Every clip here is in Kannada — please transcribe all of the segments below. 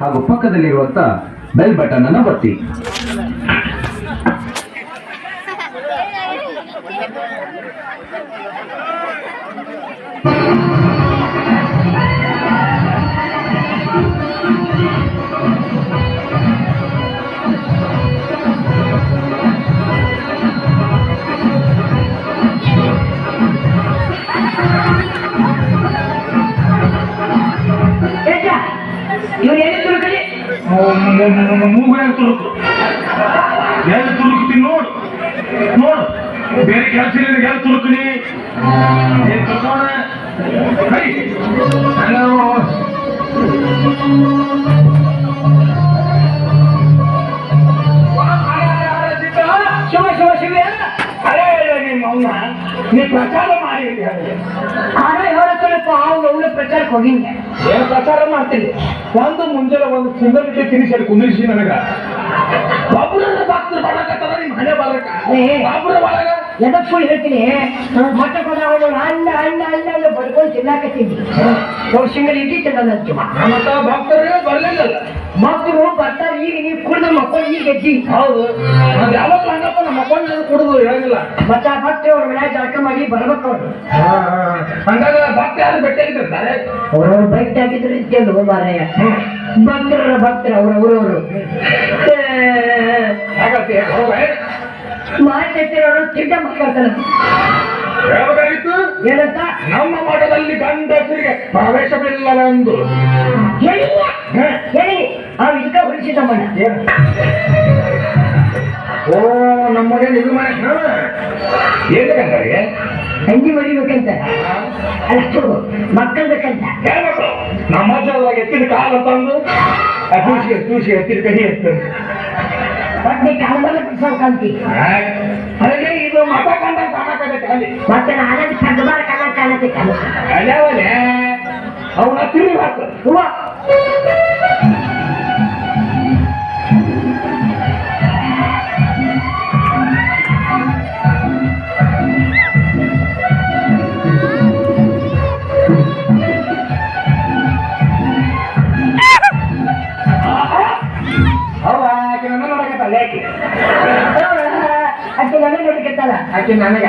ಹಾಗೂ ಪಕ್ಕದಲ್ಲಿರುವಂತ ಬೆಲ್ ಬಟನ್ ಅನ್ನು ಒತ್ತಿ. ಮೂಗುನಾಗ ತುರುಕು ಎಲ್ಲಿ ತುಳುಕ್ತೀನಿ ನೋಡು ನೋಡು ಬೇರೆ ಕೆಲಸ ಇಲ್ಲ ಎಲ್ಲಿ ತುಳುಕ್ನಿ ಏನ್ ಹಲೋ ಶಿವ ಶಿವ ಶಿವ ಅರೆ ನಿಮ್ಮ ಅವನ್ನ ನೀ ಪ್ರಚಾರ ಮಾಡಿ ಅಂತ ಆಗ ಒಳ್ಳೆ ಪ್ರಚಾರಕ್ಕೆ ಹೋಗಿಂಗೆ ಏನ್ ಪ್ರಚಾರ ಮಾಡ್ತೀನಿ ಒಂದು ಮುಂಜಾನೆ ಒಂದು ಸಿಂಗಲ್ ತಿನಿಸಿ ಅಲ್ಲಿ ಕುಂದಿರಿಸಿ ನನಗ. ಒಬ್ಬರ ಭಕ್ತರು ಬರಕತ್ತದ ಹಣೆ ಬರಕ. ಒಬ್ಬರ ಒಳಗ ಎದಕ್ ಸುಳ್ಳು ಹೇಳ್ತೀನಿ? ಮತ್ತೆ ಹೋದಾಗ ಅಣ್ಣ ಅಲ್ಲ ಅಲ್ಲ ಅಣ್ಣ ಬಡ್ಕೊಂಡು ತಿನ್ನಾಕತ್ತೀನಿ. ಅವ್ರು ಸಿಂಗಲ್ ಇಡ್ಲಿ ಮತ್ತ ಭಕ್ತರು ಬರ್ಲಿಲ್ಲಲ್ಲ. ಮಕ್ಕಳು ಬರ್ತಾರೆ ಈಗ ನೀವು ಕುಡಿದ ಮಕ್ಕಳು ಈಗ ಎದ್ದಿ ಹೌದು. ಅದು ಯಾವತ್ತು ಹಂಗಪ್ಪ ನಮ್ಮ ಮಕ್ಕಳು ಕುಡಿದು ಹೇಳಂಗಿಲ್ಲ. ಮತ್ತೆ ಆ ಭಕ್ತಿ ಅವ್ರ ಮನ್ಯಾಗ ಜಳಕ ಮಾಡಿ ಬರ್ಬೇಕು ಅವ್ರು. ಹಂಗಾಗ ಭಕ್ತ ಯಾರು ಬೆಟ್ಟ ಆಗಿರ್ತಾರೆ ಅವ್ರವ್ರು ಬೈಕ್ ಆಗಿದ್ರು ಇದ್ದಲ್ಲ ಮಾರಾಯ ಭಕ್ತರ ಭಕ್ತರ ಅವ್ರವ್ರವ್ರು ಹಾಗತ್ತೆ ಮಾತಾಡ್ತಿರೋರು ತಿಡ್ಡ ಮಕ್ಕಳ್ತಾನೆ ಹೇಳ್ಬೇಕಾಗಿತ್ತು? ಏನಂತ? ನಮ್ಮ ಮಠದಲ್ಲಿ ಗಂಡಸರಿಗೆ ಪ್ರವೇಶವಿಲ್ಲವೆಂದು. ಹೇಳಿಲ್ಲ ಹೊಲಿಸಿದಮ್ಮಣ್ಣ ಏನು? ಓ ನಮ್ಮ ಮನೇಲಿ ಇದು ಮನೆ ಹಾ. ಏನು ಗಂಗರಿಗೆ ತಂಗಿ ಮರಿಬೇಕಂತ ಅಷ್ಟು ಮಕ್ಕಳು ಬೇಕಂತ. ಹೇಳ್ಬೇಕು ನಮ್ಮ ಎತ್ತಿನ ಕಾಲ ತಂದು ಆ ತೂಸಿ ತೂಸಿ ಎತ್ತಿನ ಕೈ ಎತ್ತಂದು ಕಾಲದಲ್ಲ ಬಿಡ್ಸೋಕಂತಿ ಇದು ಮತ ಕಂಡ ಮತ್ತೆ ಕಾಲ ಕಾಲ ಅವನ. ತಿರುಗಿ ಹಾಕು ಹೂವ. ನನ್ನ ನೋಡಿಕತ್ತಲ್ಲ ಆಕೆ ನನಗ.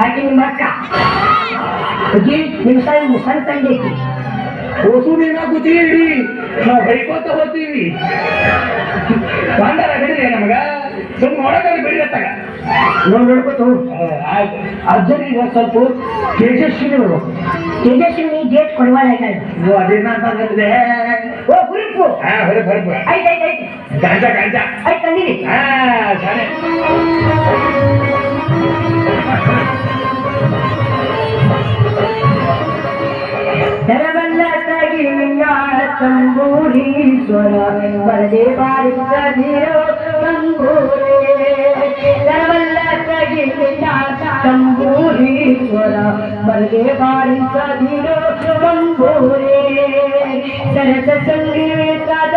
ಆಕೆ ನಿಮ್ಮ ಅಕ್ಕ. ಅಜ್ಜಿ ನಿಮ್ಮ ಸಣ್ಣ ಸಣ್ಣ ತಂಗಿ ಹೊಸೂರಿನ ಕೂತೀವಿ ನಾವು ಬೈಕೋತ ಹೋಗ್ತೀವಿ. ಬಂಡಾರ ಬಿಡಿದೆ ನಮಗ. ಸುಮ್ಮನೆ ಒಳಗಡೆ ಬಿಡಿರತ್ತಾಗ ನೋಡಿ ನೋಡ್ಕೊತ ಅರ್ಜುನಿಗೆ ಸ್ವಲ್ಪ ತೇಜಸ್ವಿನಿ ತೇಜಸ್ವಿನಿ ಡೇಟ್ ಕೊಡುವಾಗ ನೀವು ಅದೇನ ಅಂತಂದ್ರೆ ಓ ಗುರುಪು ಹಾ ಹೊರ ಹೊರಪ ಆಯ್ತು ಆಯ್ತು ಆಯ್ತು ಗಾಂಜಾ ಗಾಂಜಾ ಆಯ್ತು ತಂದಿರಿ ಹಾ ಸರಿ ತೆರವಲ್ಲದಾಗಿ ನಿನ್ನ ತಂಬೂರೀಶ್ವರ ಬರದೆ ಬಾರಿಸದಿರೋ ತಂಬೂರೇ ತೆರವಲ್ಲದಾಗಿ ನಿನ್ನ ತಂಬೂರೀಶ್ವರ ಬರದೆ ಬಾರಿಸದಿರೋ ತಂಬೂರೇ സരസ സംഗീതത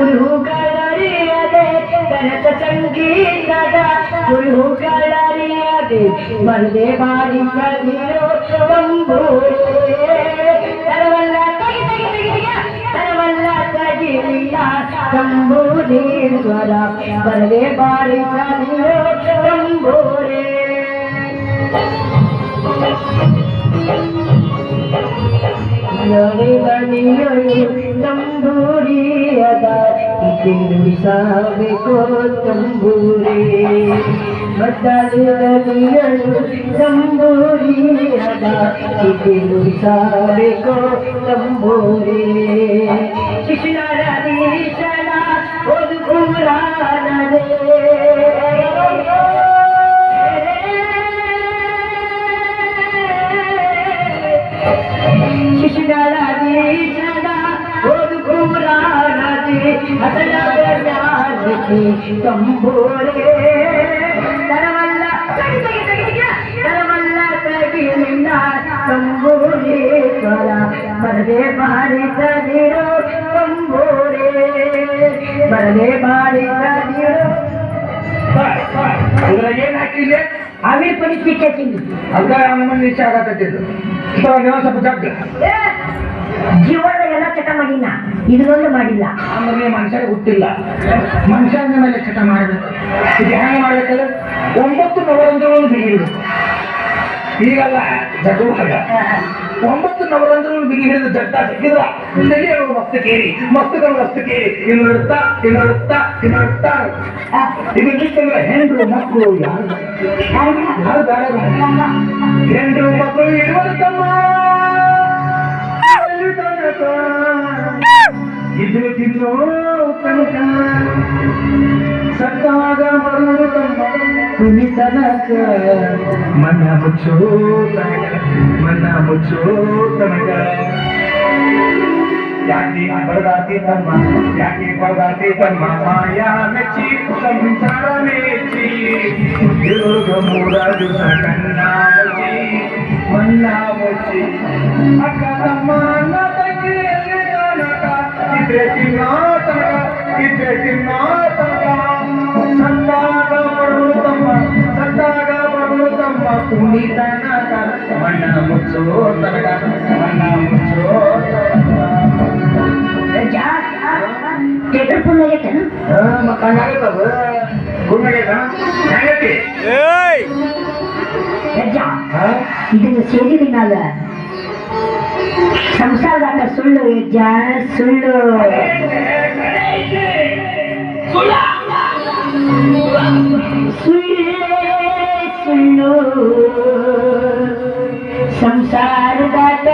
ഉരുകളറിയതെ സരസ സംഗീതത ഉരുകളറിയതെ വന്ദേ പാടി കവിരോ തരവല്ല തകി തകി തരവല്ല തകില്ല തമ്പൂരി സ്വര വന്ദേ പാടി കവിരോ ತಂಬೂರಿ ಬದಲಿಯಲು ತಂಬೂರಿಯದ ನುಡಿಸಬೇಕು ತಂಬೂರಿ ಶಿಶುನಾರ ದೀಶನ ಒಂದು ಪುರಾಣದೇ ಪುರಾಣದೇ ಅದರ ಜಾಗೃತಿ ತಂಬೂರೇ ತರವಲ್ಲ ತಗಿ ತಗಿ ತಗಿ ತಗಿ ತರವಲ್ಲ ತಗಿ ನಿನ್ನ ತಂಬೂರೇಶ್ವರ ಬರದೆ ಬಾರಿಸದಿರೋ ತಂಬೂರೇ ಬರದೆ ಬಾರಿಸದಿರೋ ಇದ್ರಾಗ ಏನ್ ಹಾಕಿಲ್ಲ ಆಮೇಲೆ ಪರಿಸ್ಥಿತಿ ತಿಂದು ಅದ ನಮ್ಮ ನಿಶ್ಚ ಆಗತ್ತಿದ್ದು ಸ್ವಲ್ಪ ಜಗ್ಗ ಜೀವನ ಎಲ್ಲ ಚಟ ಮಾಡಿಲ್ಲ. ಇದನ್ನೊಂದು ಮಾಡಿಲ್ಲ. ಆಮೇಲೆ ಮನುಷ್ಯ ಗೊತ್ತಿಲ್ಲ ಮನುಷ್ಯನ ಮೇಲೆ ಚಟ ಮಾಡಬೇಕು. ಇದು ಹೆಂಗೆ ಮಾಡ್ಬೇಕಂದ್ರೆ ಒಂಬತ್ತು ನವರಂಧ್ರಗಳನ್ನು ಬಿಗಿಡಬೇಕು ಈಗಲ್ಲ ಜಗುವಾಗ ಒಂಬತ್ತು ನವರಂಧ್ರಗಳನ್ನು ಬಿಗಿ ಹಿಡಿದು ಜಗ್ಗ ಸಿಕ್ಕಿದ್ರ ಹಿಂದೆಗೆ ಅವರು ಮಸ್ತು ಕೇರಿ. ಮಸ್ತುಗಳು ಮಸ್ತು ಕೇರಿ. ಇನ್ನು ಇಡುತ್ತಾ ಇನ್ನು ಇಡುತ್ತಾ ಇನ್ನು ಇದು ಬಿಟ್ಟಂದ್ರೆ ಹೆಂಡ್ರು ಮಕ್ಕಳು ಯಾರು? ಯಾರು ಬೇಡ. ಹೆಂಡ್ರು ಮಕ್ಕಳು ಇರುವ ತಮ್ಮ ಎಲ್ಲಿ ತನಕ? ಇದು ತಿನ್ನೋ ತನಕ ಸತ್ತಾಗ ಬರುವುದು ತಮ್ಮ ಕುನಿ ತನಕ ಮನ ಮುಚ್ಚೋ ತನಕ ಮನ ಮುಚ್ಚೋ ತನಕ ಯಾಕೆ ಬಡದಾತಿ ತಮ್ಮ ಯಾಕೆ ಬಡದಾತಿ ತಮ್ಮ ಮಾಯಾ ಮೆಚ್ಚಿ ಸಂಸಾರ ಮೆಚ್ಚಿ ಯೋಗ ಮೂರ ದಿವಸ ಕಣ್ಣ ಮುಚ್ಚಿ ಮನ್ನ ಮುಚ್ಚಿ ಅಕ್ಕ ತಮ್ಮ ಕುಣಿತನಕ ಮಣ್ಣ ಮುಚ್ಚೋ ತನಕ ಮಣ್ಣ ಮುಚ್ಚೋ ಥಿಯೇಟರ್ ಫುಲ್ ಆಗೈತೇನು ಮತ್ತೆ ಹಂಗಾಗತ್ತದ ಗುಣ್ಣಾಗೈತ ಹೆಂಗೈತಿ ಯಜ್ಜ ಇದನ್ನು ಸೇರಿದಿನಲ್ಲ ಸಂಸಾರದಾಗ ಸುಳ್ಳು ಯಜ್ಜ ಸುಳ್ಳು ಸುಳ್ಳೇ ಸುಳ್ಳು ಸಂಸಾರದಾಗ